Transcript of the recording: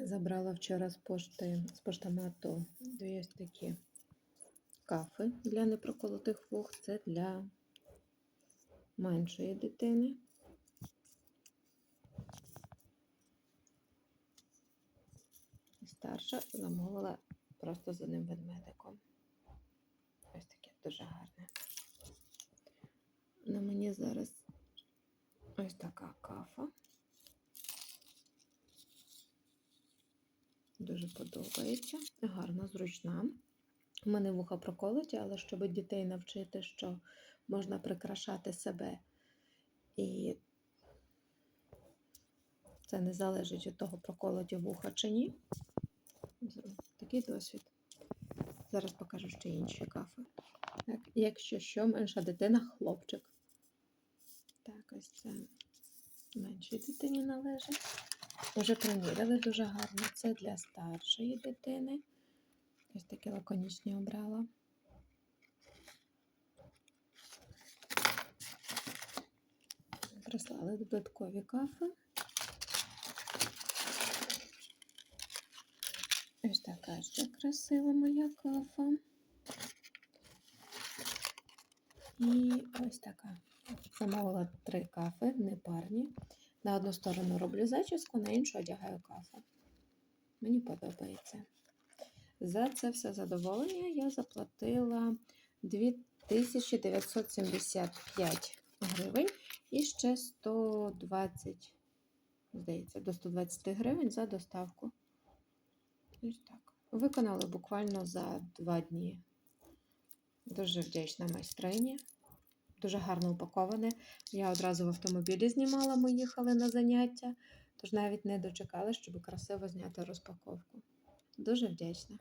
Забрала вчора з пошти з поштомату дві ось такі кафи для непроколотих вух. Це для меншої дитини. Старша замовила просто за ним ведмедиком. Ось таке дуже гарне. На мені зараз ось така кафа. Дуже подобається. Гарна, зручна. У мене вуха проколоті, але щоб дітей навчити, що можна прикрашати себе. І це не залежить від того, проколоті вуха чи ні. Такий досвід. Зараз покажу ще інші кафи. Так, якщо що, менша дитина хлопчик. Так, ось це меншій дитині належить. Уже приміряли дуже гарно. Це для старшої дитини. Ось такі лаконічні обрала. Прислали додаткові кафи. Ось така ще красива моя кафа. І ось така. Замовила три кафи, не парні. На одну сторону роблю зачіску, на іншу одягаю кафу. Мені подобається. За це все задоволення я заплатила 2975 гривень і ще 120, здається, до 120 гривень за доставку. Ось так. Виконали буквально за два дні. Дуже вдячна майстрині. Дуже гарно упаковане. Я одразу в автомобілі знімала, ми їхали на заняття, тож навіть не дочекала, щоб красиво зняти розпаковку. Дуже вдячна.